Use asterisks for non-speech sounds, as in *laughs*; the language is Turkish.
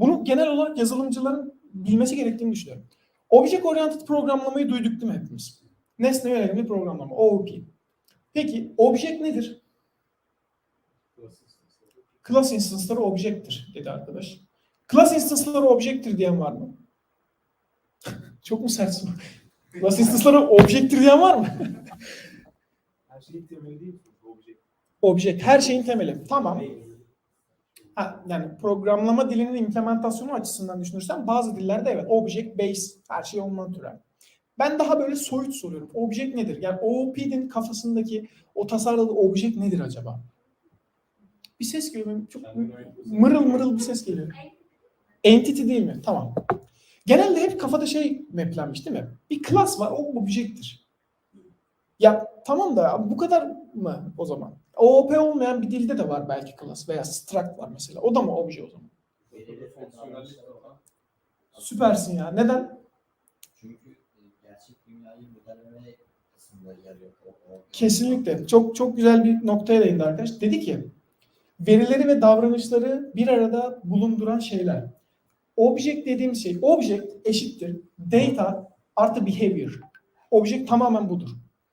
Bunu genel olarak yazılımcıların bilmesi gerektiğini düşünüyorum. Object Oriented programlamayı duyduk değil mi hepimiz? Nesne yönelimli programlama, OOP. Peki object nedir? Class instance'ları object'tir dedi arkadaş. Class instance'ları object'tir diyen var mı? *laughs* Çok mu sert soru? Class instance'ları object'tir diyen var mı? Her şeyin temeli değil mi? Object. Object her şeyin temeli. Tamam. Ha, yani programlama dilinin implementasyonu açısından düşünürsen bazı dillerde evet object base her şey ondan türer. Ben daha böyle soyut soruyorum. Object nedir? Yani OOP'nin kafasındaki o tasarladığı object nedir acaba? Bir ses geliyor. Çok mırıl mırıl bir ses geliyor. Entity değil mi? Tamam. Genelde hep kafada şey maplenmiş değil mi? Bir class var, o object'tir. Ya tamam da bu kadar mı o zaman? OOP olmayan bir dilde de var belki class veya struct var mesela. O da mı obje o zaman? Süpersin ya. Neden? Çünkü e, gerçek dünyayı modelleme kısmında yer yok. Kesinlikle. Çok çok güzel bir noktaya değindi arkadaş. Dedi ki verileri ve davranışları bir arada bulunduran şeyler. Object dediğimiz şey, object eşittir data artı behavior. Object tamamen budur.